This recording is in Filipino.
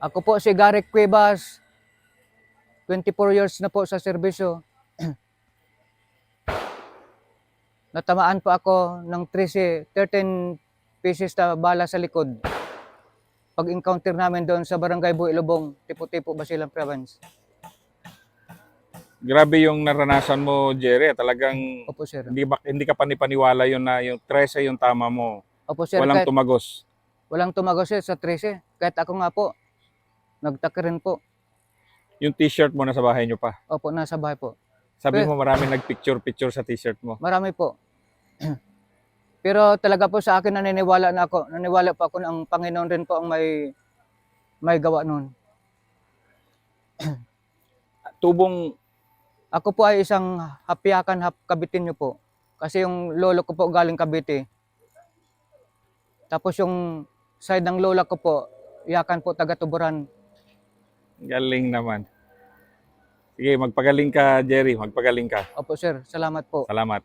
Ako po si Garek Cuevas. 24 years na po sa serbisyo. Natamaan po ako ng 13, 13 pieces na bala sa likod. Pag-encounter namin doon sa Barangay Builobong, Tipo-Tipo, Basilan Province. Grabe yung naranasan mo, Jerry. Talagang Opo, sir. hindi, ba, hindi ka panipaniwala yun na yung 13 yung tama mo. Opo, sir. Walang kahit, tumagos. walang tumagos sir, sa 13. Kahit ako nga po, nagtaka rin po. Yung t-shirt mo nasa bahay nyo pa. Opo, nasa bahay po. Sabi Eh. mo marami nagpicture-picture sa t-shirt mo. Marami po. Pero talaga po sa akin naniniwala na ako. Naniniwala po ako na ang Panginoon rin po ang may may gawa noon. Tubong, Ako po ay isang hapyakan hap kabitin niyo po. Kasi yung lolo ko po galing Cavite. Tapos yung side ng lola ko po, iyakan po taga Tuburan. Galing naman. Sige, magpagaling ka, Jerry. Magpagaling ka. Opo sir, salamat po. Salamat.